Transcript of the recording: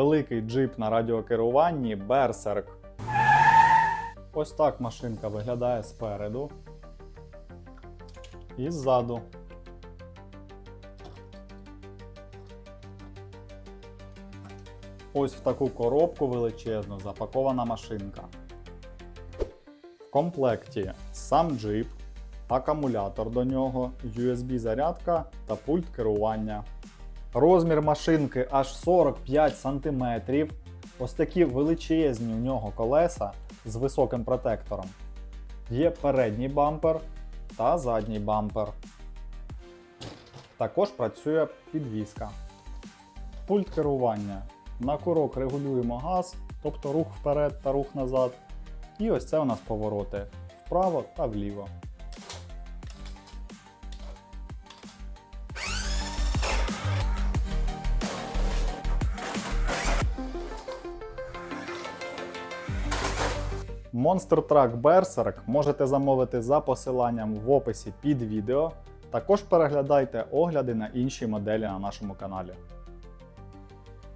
великий джип на радіокеруванні Берсерк. Ось так машинка виглядає спереду і ззаду. Ось в таку коробку величезну запакована машинка. В комплекті сам джип, акумулятор до нього, USB-зарядка та пульт керування. Розмір машинки аж 45 см. Ось такі величезні у нього колеса з високим протектором. Є передній бампер та задній бампер. Також працює підвіска. Пульт керування. На курок регулюємо газ, тобто рух вперед та рух назад. І ось це у нас повороти вправо та вліво. Monster Truck Berserk можете замовити за посиланням в описі під відео. Також переглядайте огляди на інші моделі на нашому каналі.